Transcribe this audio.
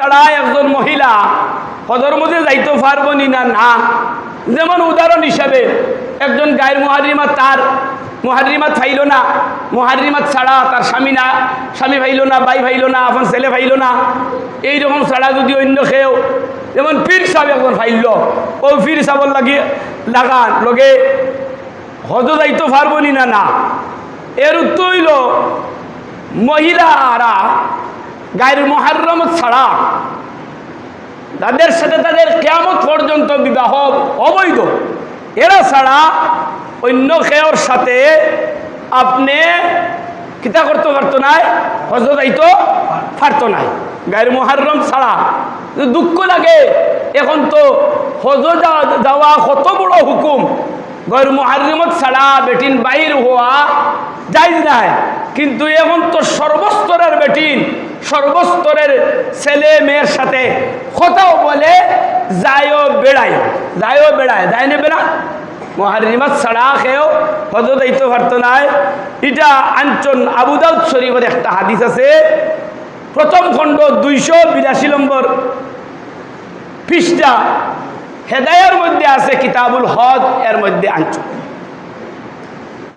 তারা একজন মহিলা। হজর মধ্যে যাইতে পারব নি, না। না যেমন উদাহরণ হিসাবে, একজন গায়ের মহারিমা তার মহারিমাত ফাইল না মহারিমাত ছাড়া তার স্বামী না, স্বামী ভাইল না, ভাই ভাইল না, আপন ছেলে ভাইল না। এইরকম ছাড়া যদি অন্য খেয়েও যেমন পীর সাহেব একজন ফাইল ও পীর সাহেবর লাগে লাগান, লগে হজ যাইতে পারব নি না না। এর উত্তর হইল, মহিলারা গায়ের মহারম ছাড়া। তাদের সাথে তাদের কেমন পর্যন্ত বিবাহ অবৈধ। এরা ছাড়া অন্য খেয়র সাথে আপনি কিতা করতে পারতো নাই হজ যাইতো পারতো নাই। গায়ের মহারম ছাড়া। দুঃখ লাগে, এখন তো হজ যাওয়া কত বড় হুকুম। গয়ের মহারিমত ছাড়া বেটিন বাইর হওয়া যাই নাই। কিন্তু এখন তো সর্বস্তরের বেটিন, সর্বস্তরের ছেলে মেয়ের সাথে কথাও বলে, যায়ও বেড়ায় যায়ও বেড়ায়, যায় না বেড়া? মহারিমাত ছাড়া খেয়েও হজ দায়িত্ব পারতো নাই। এটা আঞ্চন আবুদাউদ শরীফের একটা হাদিস আছে। প্রথম খণ্ড দুইশো বিরাশি নম্বর পৃষ্ঠা। হেদায়ের মধ্যে আছে কিতাবুল হজ এর মধ্যে আঞ্চল